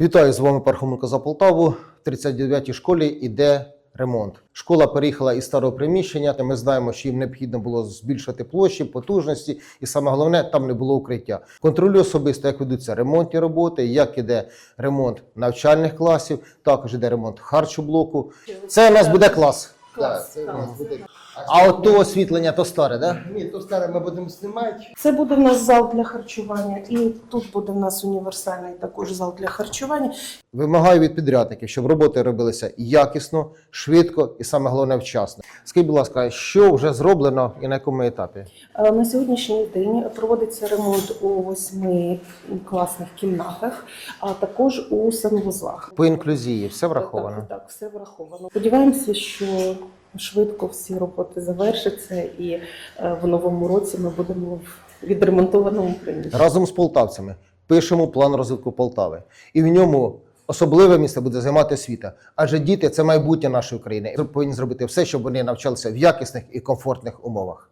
Вітаю з вами Пархоменко за Полтаву. В 39-й школі йде ремонт. Школа переїхала із старого приміщення. Ми знаємо, що їм необхідно було збільшити площі, потужності, і саме головне, там не було укриття. Контролюю особисто, як ведуться ремонтні роботи, як іде ремонт навчальних класів, також іде ремонт харчоблоку. Це у нас буде клас. Клас, Так, це у нас буде. А от то освітлення, то старе, так? Да? Ні, то старе ми будемо знімати. Це буде в нас зал для харчування, і тут буде в нас універсальний також зал для харчування. Вимагаю від підрядників, щоб роботи робилися якісно, швидко і саме головне вчасно. Скажіть, будь ласка, що вже зроблено і на якому етапі? Е, На сьогоднішній день проводиться ремонт у восьми класних кімнатах, а також у санвузлах. По інклюзії все враховано. Так, так, все враховано. Сподіваємося, що швидко всі роботи завершаться, і е, в новому році ми будемо в відремонтованому приміщенні. Разом з полтавцями пишемо план розвитку Полтави, і в ньому особливе місце буде займати освіта. Адже діти це майбутнє нашої країни. і повинні зробити все, щоб вони навчалися в якісних і комфортних умовах.